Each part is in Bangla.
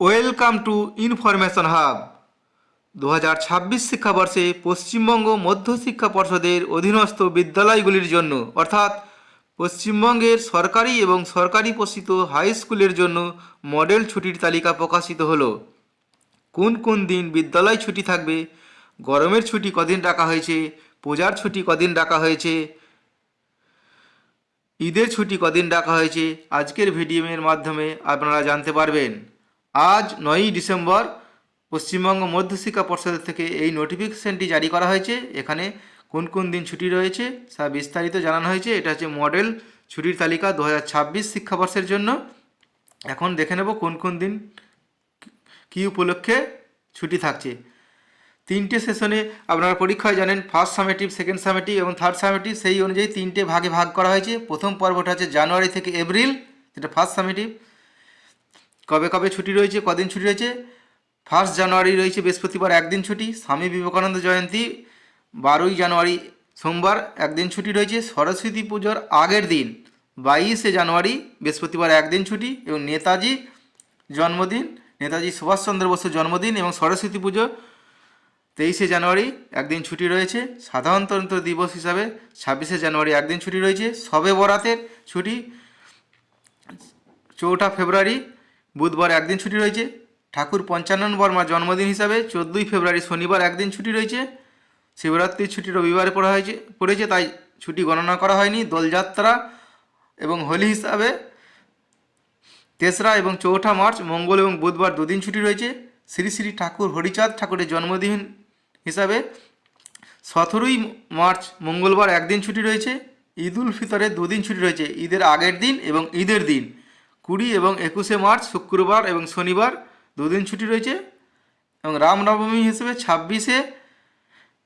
Welcome to information hub. দু হাজার ছাব্বিশ শিক্ষাবর্ষে পশ্চিমবঙ্গ মধ্যশিক্ষা পর্ষদের অধীনস্থ বিদ্যালয়গুলির জন্য, অর্থাৎ পশ্চিমবঙ্গের সরকারি এবং সরকারি পোষিত হাই স্কুলের জন্য মডেল ছুটির তালিকা প্রকাশিত হলো। কোন কোন দিন বিদ্যালয় ছুটি থাকবে? গরমের ছুটি কদিন রাখা হয়েছে? পূজার ছুটি কদিন রাখা হয়েছে? ঈদের ছুটি কদিন রাখা হয়েছে? আজকের ভিডিওর মাধ্যমে আপনারা জানতে পারবেন। আজ নয়ই ডিসেম্বর পশ্চিমবঙ্গ মধ্যশিক্ষা পর্ষদের থেকে এই নোটিফিকেশনটি জারি করা হয়েছে। এখানে কোন কোন দিন ছুটি রয়েছে তা বিস্তারিত জানানো হয়েছে। এটা হচ্ছে মডেল ছুটির তালিকা দু হাজার ছাব্বিশ শিক্ষাবর্ষের জন্য। এখন দেখে নেব কোন কোন দিন কী উপলক্ষে ছুটি থাকছে। তিনটে সেশনে আপনারা পরীক্ষায় জানেন ফার্স্ট সামেটিভ, সেকেন্ড সামেটিভ এবং থার্ড সামেটিভ। সেই অনুযায়ী তিনটে ভাগে ভাগ করা হয়েছে। প্রথম পর্বটা হচ্ছে জানুয়ারি থেকে এপ্রিল, যেটা ফার্স্ট সামেটিভ। কবে কবে ছুটি রয়েছে, কদিন ছুটি রয়েছে? ফার্স্ট জানুয়ারি রয়েছে, বৃহস্পতিবার একদিন ছুটি, স্বামী বিবেকানন্দ জয়ন্তী, বারোই জানুয়ারি সোমবার একদিন ছুটি রয়েছে, সরস্বতী পুজোর আগের দিন, বাইশে জানুয়ারি বৃহস্পতিবার একদিন ছুটি এবং নেতাজি জন্মদিন, নেতাজি সুভাষচন্দ্র বসুর জন্মদিন এবং সরস্বতী পুজো তেইশে জানুয়ারি একদিন ছুটি রয়েছে, সাধারণতন্ত্র দিবস হিসাবে ছাব্বিশে জানুয়ারি একদিন ছুটি রয়েছে, সবে বরাতের ছুটি, চৌঠা ফেব্রুয়ারি বুধবার একদিন ছুটি রয়েছে। ঠাকুর পঞ্চানন বর্মার জন্মদিন হিসাবে চোদ্দোই ফেব্রুয়ারি শনিবার একদিন ছুটি রয়েছে। শিবরাত্রির ছুটি রবিবারে পড়া হয়েছে পড়েছে, তাই ছুটি গণনা করা হয়নি। দোলযাত্রা এবং হোলি হিসাবে তেসরা এবং চৌঠা মার্চ, মঙ্গল এবং বুধবার দুদিন ছুটি রয়েছে। শ্রী শ্রী ঠাকুর হরিচাঁদ ঠাকুরের জন্মদিন হিসাবে সতেরোই মার্চ, মঙ্গলবার একদিন ছুটি রয়েছে। ঈদ উল ফিতরে দুদিন ছুটি রয়েছে। ঈদের আগের দিন এবং ঈদের দিন। কুড়ি এবং একুশে মার্চ, শুক্রবার এবং শনিবার দুদিন ছুটি রয়েছে এবং রামনবমী হিসেবে ছাব্বিশে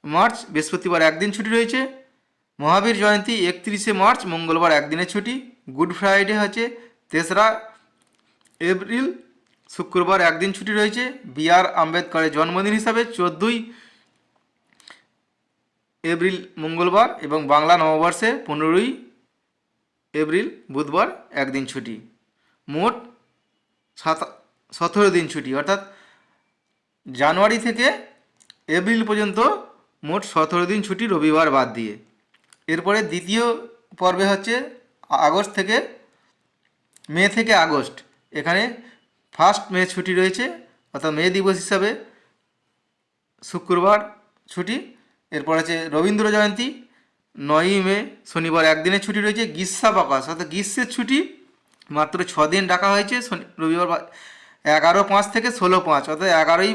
মার্চ, বৃহস্পতিবার একদিন ছুটি রয়েছে। মহাবীর জয়ন্তী একত্রিশে মার্চ, মঙ্গলবার একদিনের ছুটি। গুড ফ্রাইডে হচ্ছে তেসরা এপ্রিল, শুক্রবার একদিন ছুটি রয়েছে। বি আর আম্বেদকরের জন্মদিন হিসাবে চোদ্দোই এপ্রিল, মঙ্গলবার এবং বাংলা নববর্ষে পনেরোই এপ্রিল, বুধবার একদিন ছুটি। মোট সাত সতেরো দিন ছুটি। অর্থাৎ জানুয়ারি থেকে এপ্রিল পর্যন্ত মোট সতেরো দিন ছুটি রবিবার বাদ দিয়ে। এরপরে দ্বিতীয় পর্বে হচ্ছে আগস্ট থেকে মে থেকে আগস্ট। এখানে ফার্স্ট মে ছুটি রয়েছে, অর্থাৎ মে দিবস হিসাবে শুক্রবার ছুটি, এরপর আছে রবীন্দ্র জয়ন্তী, নয়ই মে শনিবার একদিনের ছুটি রয়েছে গ্রীষ্মাবকাশ অর্থাৎ গ্রীষ্মের ছুটি মাত্র ছ দিন ডাকা হয়েছে রবিবার এগারো পাঁচ থেকে ষোলো পাঁচ, অর্থাৎ এগারোই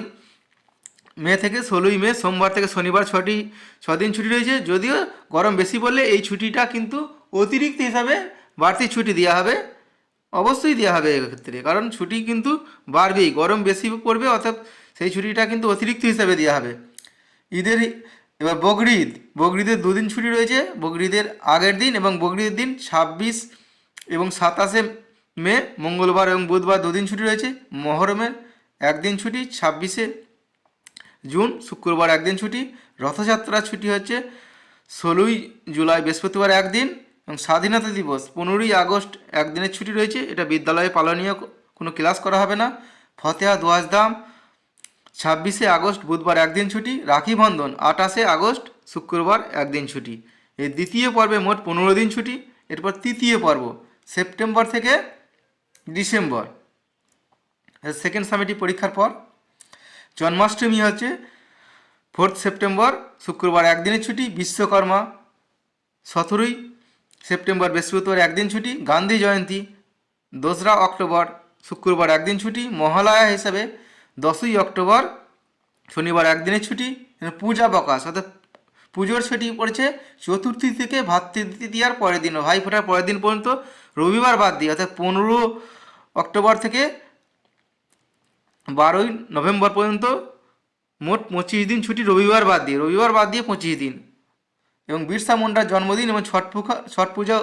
মে থেকে ষোলোই মে, সোমবার থেকে শনিবার ছটি, ছদিন ছুটি রয়েছে। যদিও গরম বেশি পড়লে এই ছুটিটা কিন্তু অতিরিক্ত হিসাবে বাড়তি ছুটি দেওয়া হবে, অবশ্যই দেওয়া হবে এক্ষেত্রে, কারণ ছুটি কিন্তু বাড়বেই, গরম বেশি পড়বে, অর্থাৎ সেই ছুটিটা কিন্তু অতিরিক্ত হিসাবে দেওয়া হবে। ঈদের এবার বকরি ঈদ বকরি ঈদের দুদিন ছুটি রয়েছে বকরি ঈদের আগের দিন এবং বকরি ঈদের দিন ছাব্বিশ এবং সাতাশে মে, মঙ্গলবার এবং বুধবার দুদিন ছুটি রয়েছে। মহরমের একদিন ছুটি, ছাব্বিশে জুন, শুক্রবার একদিন ছুটি। রথযাত্রার ছুটি হচ্ছে ষোলোই জুলাই বৃহস্পতিবার একদিন এবং স্বাধীনতা দিবস পনেরোই আগস্ট একদিনের ছুটি রয়েছে। এটা বিদ্যালয়ে পালনীয় কোনো ক্লাস করা হবে না। ফতেহা দোয়াজদাম ছাব্বিশে আগস্ট বুধবার একদিন ছুটি। রাখি বন্ধন, আঠাশে আগস্ট শুক্রবার একদিন ছুটি। এই দ্বিতীয় পর্বে মোট পনেরো দিন ছুটি। এরপর তৃতীয় পর্ব সেপ্টেম্বর থেকে ডিসেম্বর। সেকেন্ড সামিটি পরীক্ষার পর। জন্মাষ্টমী হচ্ছে ফোর্থ সেপ্টেম্বর, শুক্রবার একদিনের ছুটি, বিশ্বকর্মা সতেরোই সেপ্টেম্বর, বৃহস্পতিবার একদিন ছুটি, গান্ধী জয়ন্তী দোসরা অক্টোবর, শুক্রবার একদিন ছুটি, মহালয়া হিসাবে দশই অক্টোবর শনিবার একদিনের ছুটি পূজা প্রকাশ, অর্থাৎ পুজোর ছুটি পড়েছে চতুর্থী থেকে ভাতৃদ্বিতীয়ার পরের দিন, ভাই ফোটার পরের দিন পর্যন্ত রবিবার বাদ দিয়ে, অর্থাৎ পনেরো অক্টোবর থেকে বারোই নভেম্বর পর্যন্ত মোট পঁচিশ দিন ছুটি রবিবার বাদ দিয়ে, রবিবার বাদ দিয়ে পঁচিশ দিন। এবং বিরসা মুন্ডার জন্মদিন এবং ছট পুজা ছট পূজা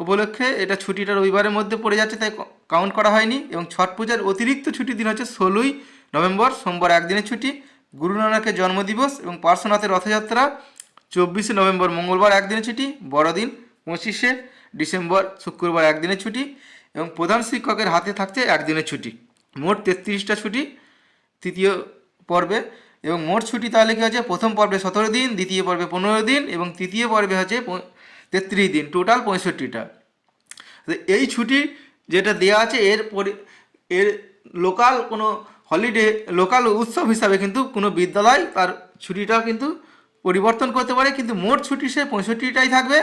উপলক্ষে এটা ছুটিটা রবিবারের মধ্যে পড়ে যাচ্ছে, তাই কাউন্ট করা হয়নি। এবং ছট পূজার অতিরিক্ত ছুটি দিন হচ্ছে ষোলোই নভেম্বর, সোমবার একদিনের ছুটি। গুরু নানকের জন্মদিবস এবং পার্শ্বনাথের রথযাত্রা, চব্বিশে নভেম্বর মঙ্গলবার একদিনের ছুটি, বড়দিন পঁচিশে ডিসেম্বর শুক্রবার একদিনের ছুটি এবং প্রধান শিক্ষকের হাতে থাকছে একদিনের ছুটি। মোট তেত্রিশটা ছুটি তৃতীয় পর্বে এবং মোট ছুটি তাহলে কী হচ্ছে প্রথম পর্বে সতেরো দিন, দ্বিতীয় পর্বে পনেরো দিন এবং তৃতীয় পর্বে হচ্ছে তেত্রিশ দিন, টোটাল পঁয়ষট্টিটা। এই ছুটি যেটা দেওয়া আছে এর পরি, এর লোকাল কোনো হলিডে লোকাল উৎসব হিসাবে কিন্তু কোনো বিদ্যালয় তার ছুটিটা কিন্তু পরিবর্তন করতে পারে, কিন্তু মোট ছুটি সে পঁয়ষট্টিটাই থাকবে।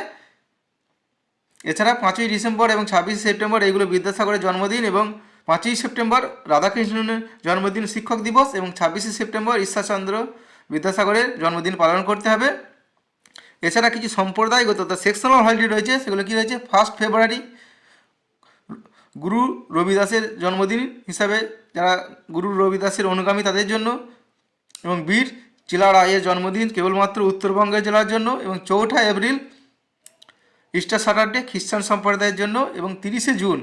এছাড়া পাঁচই ডিসেম্বর এবং ছাব্বিশে সেপ্টেম্বর এগুলো বিদ্যাসাগরের জন্মদিন এবং পাঁচই সেপ্টেম্বর রাধাকৃষ্ণনের জন্মদিন শিক্ষক দিবস এবং ছাব্বিশে সেপ্টেম্বর ঈশ্বরচন্দ্র বিদ্যাসাগরের জন্মদিন পালন করতে হবে। এছাড়া কিছু সম্প্রদায়গত সেকশনাল হলিডে রয়েছে, সেগুলো কী রয়েছে? ফার্স্ট ফেব্রুয়ারি গুরু রবিদাসের জন্মদিন হিসাবে যারা গুরু রবিদাসের অনুগামী তাদের জন্য এবং বীর চিলা রায়ের জন্মদিন কেবলমাত্র উত্তরবঙ্গের জেলার জন্য এবং চৌঠা এপ্রিল ইস্টার স্যাটারডে খ্রিস্টান সম্প্রদায়ের জন্য এবং তিরিশে জুন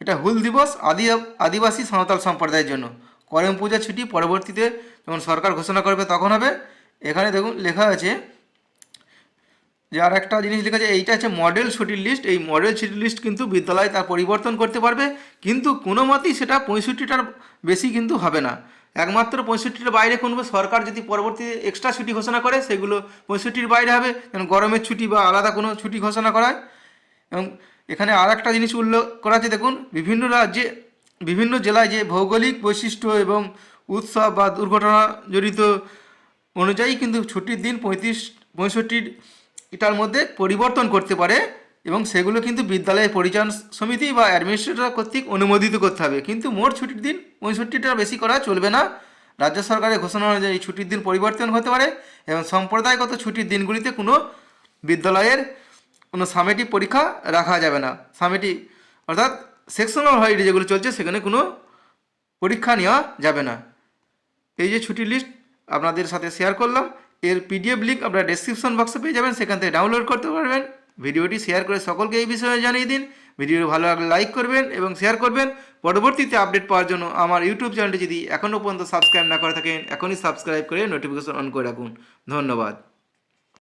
এটা হুল দিবস আদি আদিবাসী সাঁওতাল সম্প্রদায়ের জন্য। করম পূজা ছুটি পরবর্তীতে যখন সরকার ঘোষণা করবে তখন হবে। এখানে দেখুন লেখা আছে যে আর একটা জিনিস লেখা আছে, এইটা হচ্ছে মডেল ছুটির লিস্ট এই মডেল ছুটির লিস্ট কিন্তু বিদ্যালয় তার পরিবর্তন করতে পারবে, কিন্তু কোনো মতেই সেটা পঁয়ষট্টিটার বেশি কিন্তু হবে না। একমাত্র পঁয়ষট্টির বাইরে কোনো সরকার যদি পরবর্তীতে এক্সট্রা ছুটি ঘোষণা করে, সেগুলো পঁয়ষট্টির বাইরে হবে। যেমন গরমের ছুটি বা আলাদা কোনো ছুটি ঘোষণা করা হয়। এবং এখানে আর একটা জিনিস উল্লেখ করা আছে, দেখুন, বিভিন্ন রাজ্যে, বিভিন্ন জেলায় যে ভৌগোলিক বৈশিষ্ট্য এবং উৎসব বা দুর্ঘটনা জড়িত অনুযায়ী কিন্তু ছুটির দিন পঁয়ত্রিশ, পঁয়ষট্টির এটার মধ্যে পরিবর্তন করতে পারে এবং সেগুলো কিন্তু বিদ্যালয়ের পরিচালন সমিতি বা অ্যাডমিনিস্ট্রেটর কর্তৃক অনুমোদিত করতে হবে। কিন্তু মোট ছুটির দিন পঁয়ষট্টিটার বেশি করা চলবে না। রাজ্য সরকারের ঘোষণা অনুযায়ী ছুটির দিন পরিবর্তন হতে পারে এবং সম্প্রদায়গত ছুটির দিনগুলিতে কোনো বিদ্যালয়ের কোনো সামেটিক পরীক্ষা রাখা যাবে না। সামেটি অর্থাৎ সেকশনাল হলিডে যেগুলো চলছে সেখানে কোনো পরীক্ষা নেওয়া যাবে না। এই যে ছুটির লিস্ট আপনাদের সাথে শেয়ার করলাম। এর পিডিএফ লিঙ্ক আপনারা ডেসক্রিপশন বক্সে পেয়ে যাবেন, সেখান থেকে ডাউনলোড করতে পারবেন। ভিডিওটি শেয়ার করে সকলকে এই বিষয়ে জানিয়ে দিন। ভিডিও ভালো লাগলে লাইক করবেন এবং শেয়ার করবেন। পরবর্তীতে আপডেট পাওয়ার জন্য আমার ইউটিউব চ্যানেলটি যদি এখনও পর্যন্ত সাবস্ক্রাইব না করে থাকেন, এখনই সাবস্ক্রাইব করে নোটিফিকেশন অন করে রাখুন। ধন্যবাদ।